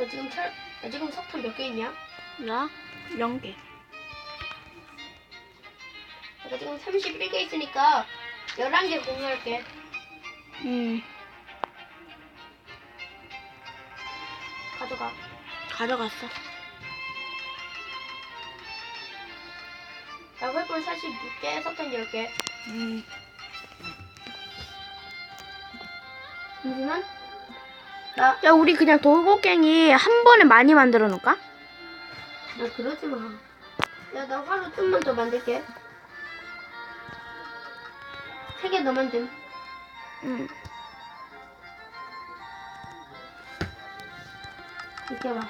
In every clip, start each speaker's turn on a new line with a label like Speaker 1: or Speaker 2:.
Speaker 1: 너 지금 철, 너 지금 석탄 몇개 있냐?
Speaker 2: 나 0개.
Speaker 1: 내가 지금 31개 있으니까 11개 공유할게.
Speaker 2: 음,
Speaker 1: 가져가.
Speaker 2: 가져갔어.
Speaker 1: 나 횃불 46개, 석탄 10개.
Speaker 2: 음,
Speaker 1: 잠시만. 나,
Speaker 2: 야, 우리 그냥 돌고갱이 한 번에 많이 만들어 놓을까?
Speaker 1: 나 그러지 마. 야, 나 화로 좀만 더 만들게. 세 개 더 만듦.
Speaker 2: 응.
Speaker 1: 이렇게 봐.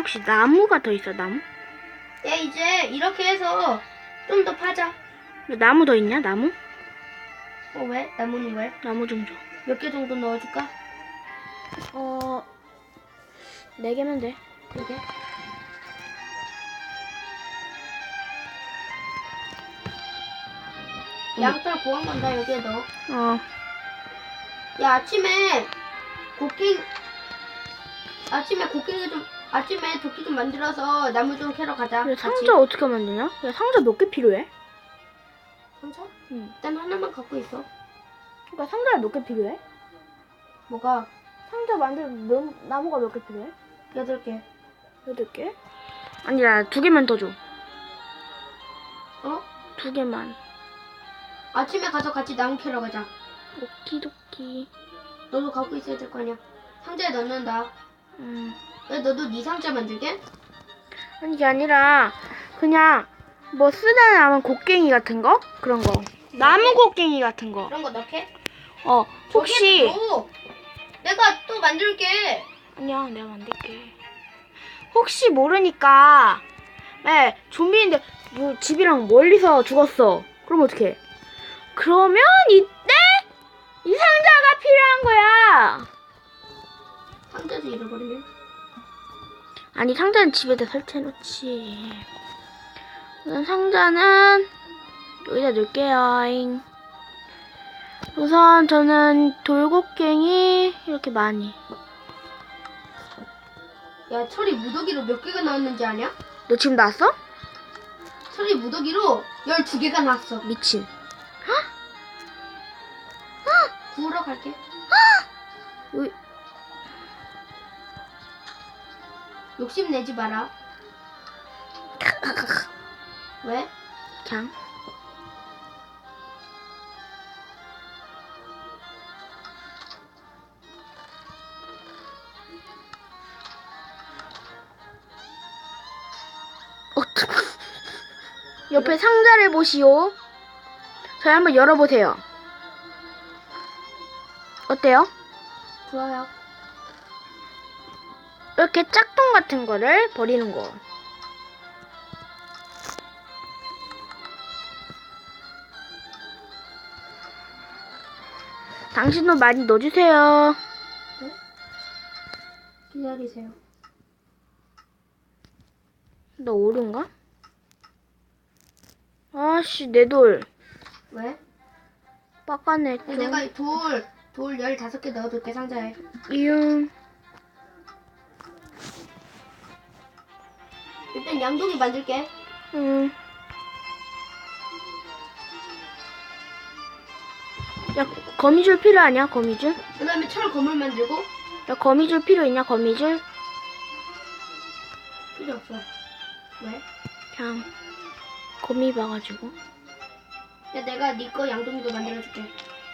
Speaker 2: 혹시 나무가 더 있어, 나무?
Speaker 1: 야, 이제 이렇게 해서 좀 더 파자.
Speaker 2: 야, 나무 더 있냐, 나무?
Speaker 1: 어, 왜? 나무는 왜?
Speaker 2: 나무 좀 줘.
Speaker 1: 몇 개 정도 넣어줄까?
Speaker 2: 어, 네 개면 돼.
Speaker 1: 이게. 양털 고한 건다 여기에 넣어.
Speaker 2: 어,
Speaker 1: 야 아침에 곡괭 아침에 곡괭이 좀 아침에 도끼 좀 만들어서 나무 좀 캐러 가자.
Speaker 2: 야,
Speaker 1: 같이.
Speaker 2: 상자 어떻게 만드냐? 야, 상자 몇 개 필요해?
Speaker 1: 상자?
Speaker 2: 응.
Speaker 1: 일단 하나만 갖고 있어.
Speaker 2: 그러니까 상자가 몇 개 필요해?
Speaker 1: 뭐가
Speaker 2: 상자 만들 몇, 나무가 몇 개 필요해?
Speaker 1: 여덟 개.
Speaker 2: 여덟 개? 아니야, 두 개만 더 줘.
Speaker 1: 어?
Speaker 2: 두 개만.
Speaker 1: 아침에 가서 같이 나무 캐러 가자.
Speaker 2: 오키도키.
Speaker 1: 너도 갖고 있어야 될 거 아니야. 상자에 넣는다.
Speaker 2: 음.
Speaker 1: 야 너도 네 상자 만들게.
Speaker 2: 아니, 이게 아니라, 그냥, 뭐 쓰다 남은 곡괭이 같은 거? 그런 거. 나무 곡괭이 같은 거.
Speaker 1: 그런 거 넣게.
Speaker 2: 어, 혹시.
Speaker 1: 넣어. 내가 또 만들게.
Speaker 2: 아니야, 내가 만들게. 혹시 모르니까, 에, 좀비인데, 뭐, 집이랑 멀리서 죽었어. 그럼 어떡해? 그러면 이 아니, 상자는 집에다 설치해놓지. 우선 상자는, 여기다 넣을게요. 우선 저는 돌곡갱이, 이렇게 많이.
Speaker 1: 야 철이 무더기로 몇 개가 나왔는지 아냐?
Speaker 2: 너 지금 나왔어?
Speaker 1: 철이 무더기로 12개가 나왔어.
Speaker 2: 미친.
Speaker 1: 구우러 갈게.
Speaker 2: 여기,
Speaker 1: 욕심 내지 마라. 왜?
Speaker 2: 그냥. 어, 옆에 상자를 보시오. 저희 한번 열어보세요. 어때요?
Speaker 1: 좋아요.
Speaker 2: 이렇게 짝퉁 같은 거를 버리는 거. 당신도 많이 넣어주세요.
Speaker 1: 기다리세요.
Speaker 2: 너 오른가? 아씨, 내 돌.
Speaker 1: 왜?
Speaker 2: 빡가네,
Speaker 1: 야,
Speaker 2: 좀.
Speaker 1: 내가 이 돌, 돌 15개 넣어둘게, 상자에.
Speaker 2: 이응.
Speaker 1: 일단 양동이 만들게.
Speaker 2: 응. 야, 거미줄 필요하냐, 거미줄?
Speaker 1: 그 다음에 철 거물 만들고.
Speaker 2: 야, 거미줄 필요 있냐, 거미줄?
Speaker 1: 필요 없어. 왜?
Speaker 2: 그냥, 거미 봐가지고.
Speaker 1: 야, 내가 네 거 양동이도 만들어줄게.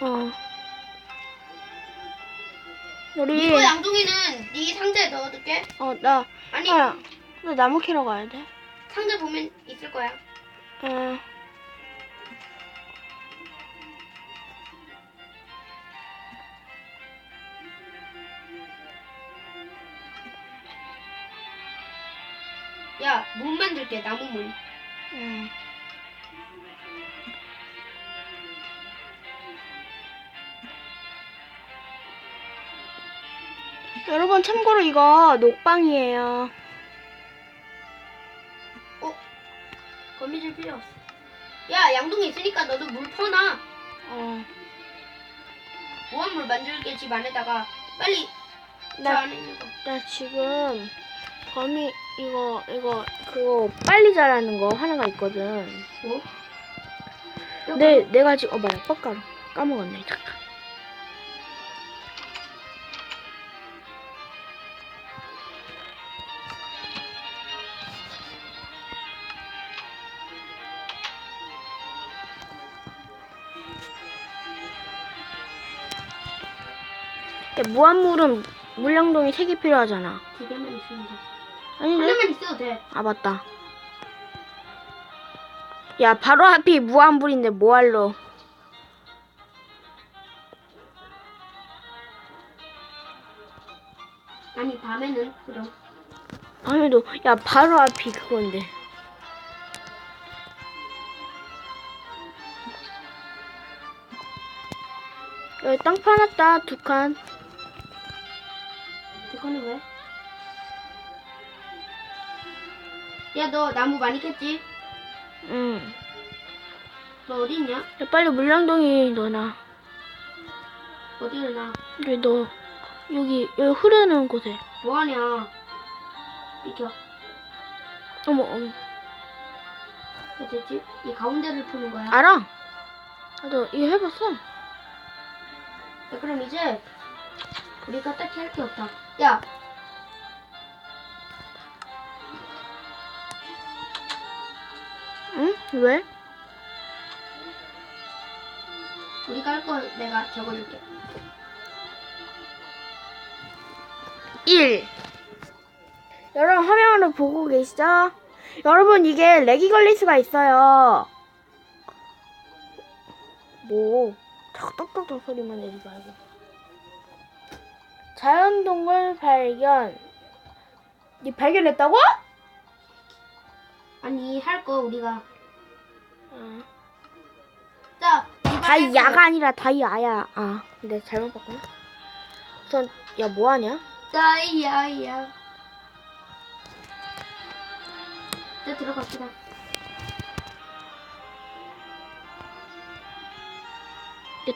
Speaker 2: 어.
Speaker 1: 네
Speaker 2: 우리,
Speaker 1: 거 양동이는 네 상자에 넣어둘게.
Speaker 2: 어, 나,
Speaker 1: 아니,
Speaker 2: 아, 나 나무 캐러 가야 돼.
Speaker 1: 상자 보면 있을 거야.
Speaker 2: 어.
Speaker 1: 야, 문 만들게, 나무 문.
Speaker 2: 응. 여러분 참고로 이거 녹방이에요.
Speaker 1: 필요 없어. 야, 양동이 있으니까 너도 물 퍼놔.
Speaker 2: 어.
Speaker 1: 무한물 만들게 집 안에다가 빨리 저
Speaker 2: 나,
Speaker 1: 안에 있는 거.
Speaker 2: 나 지금 거미 이거 이거 그거 빨리 자라는 거 하나가 있거든.
Speaker 1: 뭐?
Speaker 2: 내 내가 지금 어 맞아 뻑가루 까먹었네 잠깐. 무한물은 물량동이 3개 필요하잖아.
Speaker 1: 두 개만 있으면 돼.
Speaker 2: 아닌데?
Speaker 1: 하나만 있어도 돼.
Speaker 2: 아 맞다. 야 바로 앞이 무한불인데 뭐할러?
Speaker 1: 아니, 밤에는 그럼.
Speaker 2: 밤에도 야 바로 앞이 그건데. 여기 땅 파놨다 두 칸.
Speaker 1: 그거는 왜? 야, 너 나무 많이 캤지?
Speaker 2: 응.
Speaker 1: 너 어디 있냐?
Speaker 2: 야 빨리 물량동이 넣어놔.
Speaker 1: 어디를 나?
Speaker 2: 여기 너 여기 여기 흐르는 곳에.
Speaker 1: 뭐하냐? 비켜.
Speaker 2: 어머 어머.
Speaker 1: 왜 됐지? 이 가운데를 푸는 거야.
Speaker 2: 알아. 나도 이거 해봤어.
Speaker 1: 야, 그럼 이제 우리가 딱히 할 게 없다. 야,
Speaker 2: 응? 왜?
Speaker 1: 우리가 할 거 내가 적어줄게.
Speaker 2: 1. 여러분 화면으로 보고 계시죠? 여러분 이게 렉이 걸릴 수가 있어요. 뭐 자꾸 떡떡떡 소리만 내지 말고. 자연동굴 발견. 니 발견했다고?
Speaker 1: 아니 할 거 우리가
Speaker 2: 어.
Speaker 1: 자
Speaker 2: 다이 야가
Speaker 1: 거.
Speaker 2: 아니라 다이 아야. 아, 근데 잘못 봤구나. 우선 야 뭐하냐?
Speaker 1: 다이야야. 자 들어갑시다.
Speaker 2: 야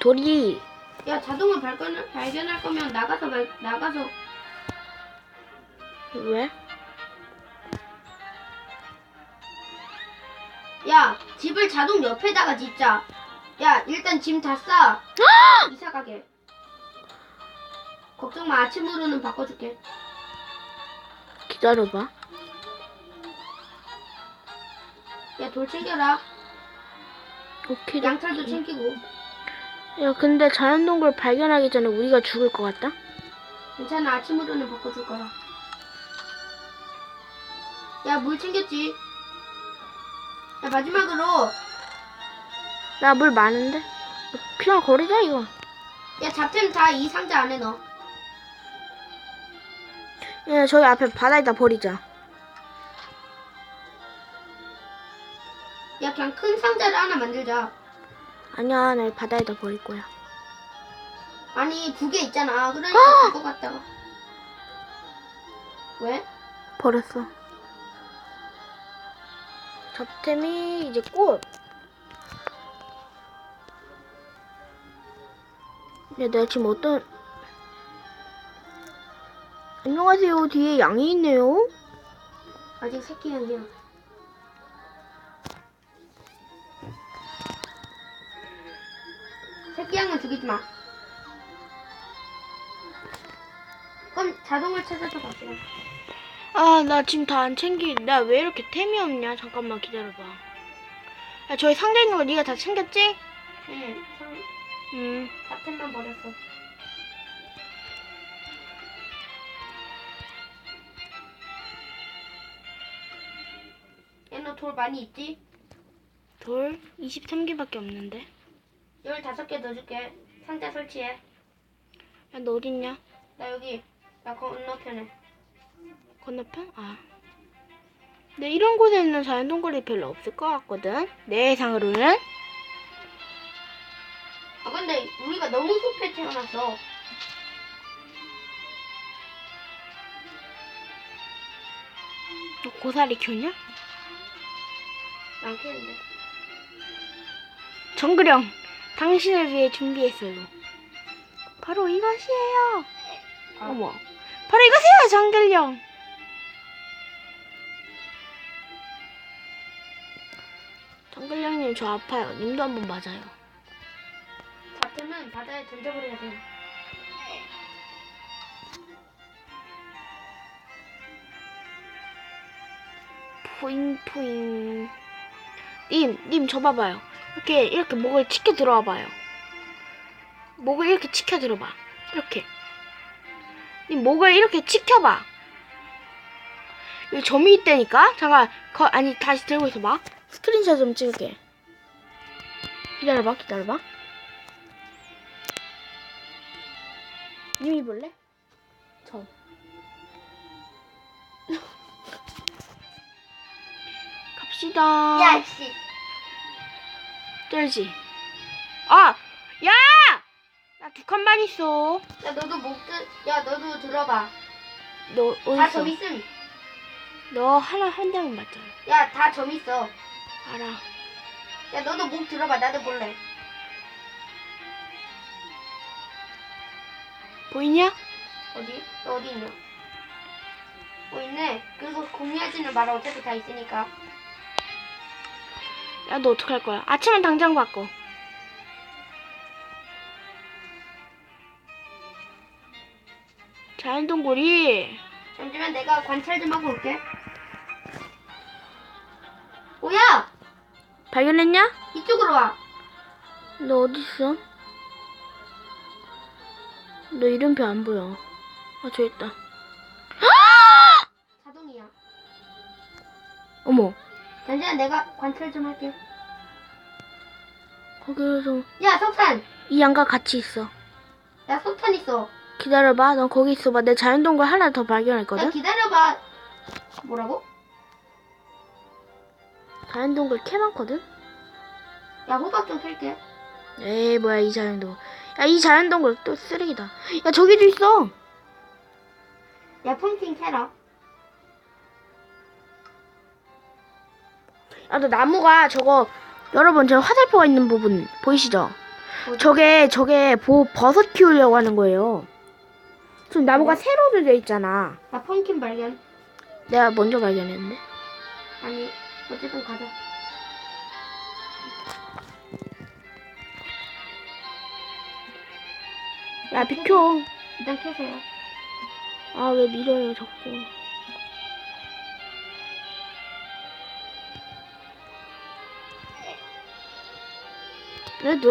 Speaker 2: 돌이
Speaker 1: 야 자동을 발견 발견할 거면 나가서 발, 나가서
Speaker 2: 왜?
Speaker 1: 야 집을 자동 옆에다가 짓자. 야 일단 짐 다 싸. 이사 가게. 걱정 마 아침으로는 바꿔줄게.
Speaker 2: 기다려봐.
Speaker 1: 야 돌 챙겨라.
Speaker 2: 오케이.
Speaker 1: 양털도 챙기고.
Speaker 2: 야 근데 자연 동굴 발견하기 전에 우리가 죽을 것 같다?
Speaker 1: 괜찮아 아침으로는 바꿔줄 거야. 야 물 챙겼지? 야 마지막으로
Speaker 2: 나 물 많은데? 그냥 거리자 이거.
Speaker 1: 야 잡템 다 이 상자 안에 넣어.
Speaker 2: 야 저기 앞에 바다에다 버리자.
Speaker 1: 야 그냥 큰 상자를 하나 만들자.
Speaker 2: 아니야 나 바다에다 버릴 거야.
Speaker 1: 아니 두 개 있잖아. 그러니까 그거 갖다가 왜?
Speaker 2: 버렸어. 잡템이 이제 꽃. 야 내가 지금 어떤 안녕하세요 뒤에 양이 있네요.
Speaker 1: 아직 새끼 아니야. 양은 죽이지 마. 그럼 자동을 찾아서 갑시다.
Speaker 2: 아, 나 지금 다 안 챙기. 나왜 이렇게 템이 없냐? 잠깐만 기다려봐. 야, 저기 상자 있는 거 네가 다 챙겼지?
Speaker 1: 응, 상,
Speaker 2: 응.
Speaker 1: 잡템만 버렸어. 얘 너 돌 많이 있지?
Speaker 2: 돌 23개밖에 없는데.
Speaker 1: 열다섯 개 넣어줄게. 상자 설치해.
Speaker 2: 야, 너 어딨냐?
Speaker 1: 나 여기, 나 건너편에.
Speaker 2: 건너편? 아. 근데 이런 곳에는 자연 동굴이 별로 없을 것 같거든. 내 예상으로는.
Speaker 1: 아, 근데 우리가 너무 숲에 태어났어.
Speaker 2: 너 고사리 키우냐?
Speaker 1: 안 키우는데.
Speaker 2: 정글형! 당신을 위해 준비했어요. 바로 이것이에요.
Speaker 1: 아.
Speaker 2: 어머, 바로 이것이에요, 정글형. 정글형님 저 아파요. 님도 한번 맞아요.
Speaker 1: 잡히면 바다에 던져버려야 돼.
Speaker 2: 포잉 포잉. 님, 님 저 봐봐요. 이렇게 이렇게 목을 치켜 들어와 봐요. 목을 이렇게 치켜 들어봐. 이렇게. 님 목을 이렇게 치켜봐. 여기 점이 있다니까? 잠깐, 거, 아니 다시 들고 있어봐. 스크린샷 좀 찍을게. 기다려봐, 기다려봐. 님이 볼래? 점. 갑시다.
Speaker 1: 야, 씨.
Speaker 2: 쩔지. 아, 야! 나 두 칸만 있어.
Speaker 1: 야, 너도 목 들, 야, 너도 들어봐.
Speaker 2: 너
Speaker 1: 다
Speaker 2: 어디
Speaker 1: 점? 있음.
Speaker 2: 너 하나 한 장은 맞잖아.
Speaker 1: 야, 다 점 있어.
Speaker 2: 알아.
Speaker 1: 야, 너도 목 들어봐. 나도 볼래.
Speaker 2: 보이냐?
Speaker 1: 어디? 너 어디 있냐? 어, 있네. 그리고 공유하지는 마라. 어차피 다 있으니까.
Speaker 2: 야, 너 어떡할 거야? 아침엔 당장 바꿔. 자연동굴이
Speaker 1: 잠시만 내가 관찰 좀 하고 올게. 오야!
Speaker 2: 발견했냐?
Speaker 1: 이쪽으로 와.
Speaker 2: 너 어디 있어? 너 이름표 안 보여. 아, 저 있다.
Speaker 1: 잠시만 내가 관찰 좀 할게.
Speaker 2: 거기서
Speaker 1: 야, 석탄!
Speaker 2: 이 양과 같이 있어.
Speaker 1: 야, 석탄 있어.
Speaker 2: 기다려봐. 너 거기 있어봐. 내 자연동굴 하나 더
Speaker 1: 야,
Speaker 2: 발견했거든?
Speaker 1: 기다려봐. 뭐라고?
Speaker 2: 자연동굴 개 많거든?
Speaker 1: 야, 호박 좀 캘게.
Speaker 2: 에이, 뭐야, 이 자연동굴. 야, 이 자연동굴 또 쓰레기다. 야, 저기도 있어.
Speaker 1: 야, 펌킨 캐라.
Speaker 2: 아, 너 나무가 저거, 여러분, 저 화살표가 있는 부분 보이시죠?
Speaker 1: 어디?
Speaker 2: 저게, 저게 보, 버섯 키우려고 하는 거예요. 지금 나무가 세로로 돼 있잖아.
Speaker 1: 나 펌킨 발견.
Speaker 2: 내가 먼저 발견했는데.
Speaker 1: 아니, 어쨌든 가자.
Speaker 2: 야, 비켜.
Speaker 1: 일단 캐세요.
Speaker 2: 아, 왜 밀어요, 자꾸. 왜 너,